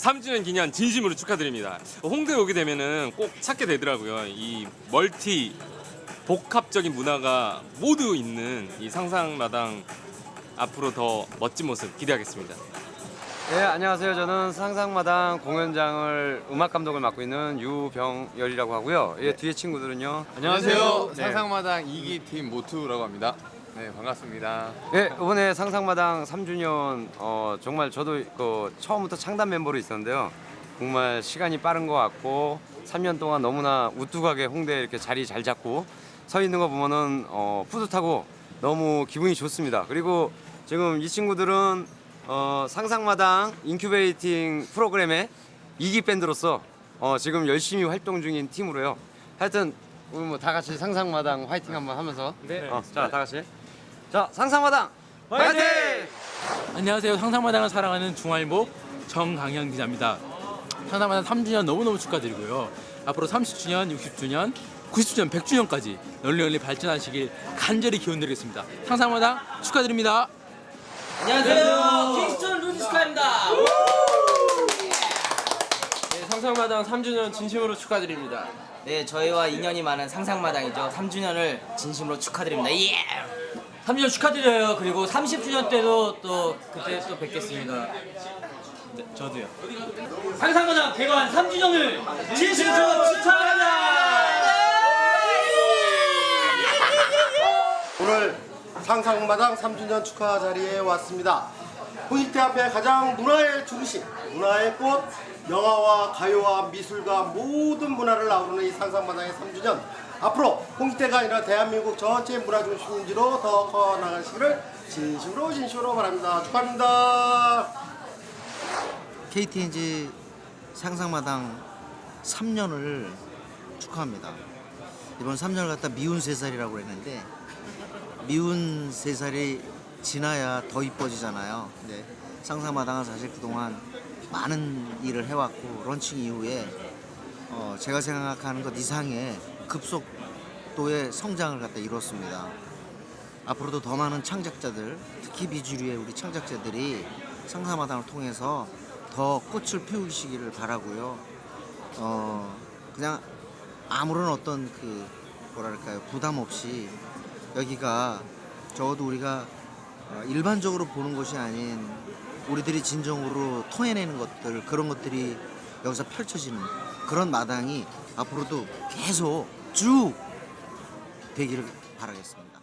3주년 기념 진심으로 축하드립니다. 홍대 오게 되면은 꼭 찾게 되더라고요. 이 멀티 복합적인 문화가 모두 있는 이 상상마당 앞으로 더 멋진 모습 기대하겠습니다. 네, 안녕하세요. 저는 상상마당 공연장을 음악 감독을 맡고 있는 유병열이라고 하고요. 예, 뒤에 친구들은요. 안녕하세요. 네. 상상마당 2기 팀 모투라고 합니다. 네, 반갑습니다. 네, 이번에 상상마당 3주년 어, 정말 저도 그 처음부터 창단 멤버로 있었는데요. 정말 시간이 빠른 것 같고 3년 동안 너무나 우뚝하게 홍대에 이렇게 자리 잘 잡고 서 있는 거 보면은 어, 뿌듯하고 너무 기분이 좋습니다. 그리고 지금 이 친구들은 어, 상상마당 인큐베이팅 프로그램의 이기 밴드로서 어, 지금 열심히 활동 중인 팀으로요. 하여튼 우리 뭐 다 같이 상상마당 화이팅 한번 하면서 어, 자, 다 같이 자, 상상마당 화이팅! 안녕하세요. 상상마당을 사랑하는 중알목 정강현 기자입니다. 상상마당 3주년 너무너무 축하드리고요. 앞으로 30주년, 60주년, 90주년, 100주년까지 널리 널리 발전하시길 간절히 기원드리겠습니다. 상상마당 축하드립니다. 안녕하세요. 킹스톤 루디스카입니다. 네, 상상마당 3주년 진심으로 축하드립니다. 네, 저희와 인연이 많은 상상마당이죠. 3주년을 진심으로 축하드립니다. 예! 3주년 축하드려요. 그리고 30주년 때도 또 그때 또 뵙겠습니다. 네, 저도요. 상상마당 개관 3주년을 진심으로 축하합니다. 오늘 상상마당 3주년 축하 자리에 왔습니다. 홍익대 앞에 가장 문화의 중심, 문화의 꽃, 영화와 가요와 미술과 모든 문화를 아우르는 이 상상마당의 3주년. 앞으로 홍익대가 아니라 대한민국 전체 문화 중심지로 더 커나가시기를 진심으로 진심으로 바랍니다. 축하합니다. KTNG 상상마당 3년을 축하합니다. 이번 3년을 갖다 미운 세살이라고 했는데 미운 세살이 지나야 더 이뻐지잖아요. 근데 상상마당은 사실 그동안 많은 일을 해왔고 런칭 이후에 어, 제가 생각하는 것 이상의 급속도의 성장을 갖다 이뤘습니다. 앞으로도 더 많은 창작자들, 특히 비주류의 우리 창작자들이 상상마당을 통해서 더 꽃을 피우시기를 바라고요. 어, 그냥 아무런 어떤 그 뭐랄까요 부담 없이 여기가 적어도 우리가 어, 일반적으로 보는 것이 아닌 우리들이 진정으로 토해내는 것들 그런 것들이 여기서 펼쳐지는 그런 마당이 앞으로도 계속 쭉 되기를 바라겠습니다.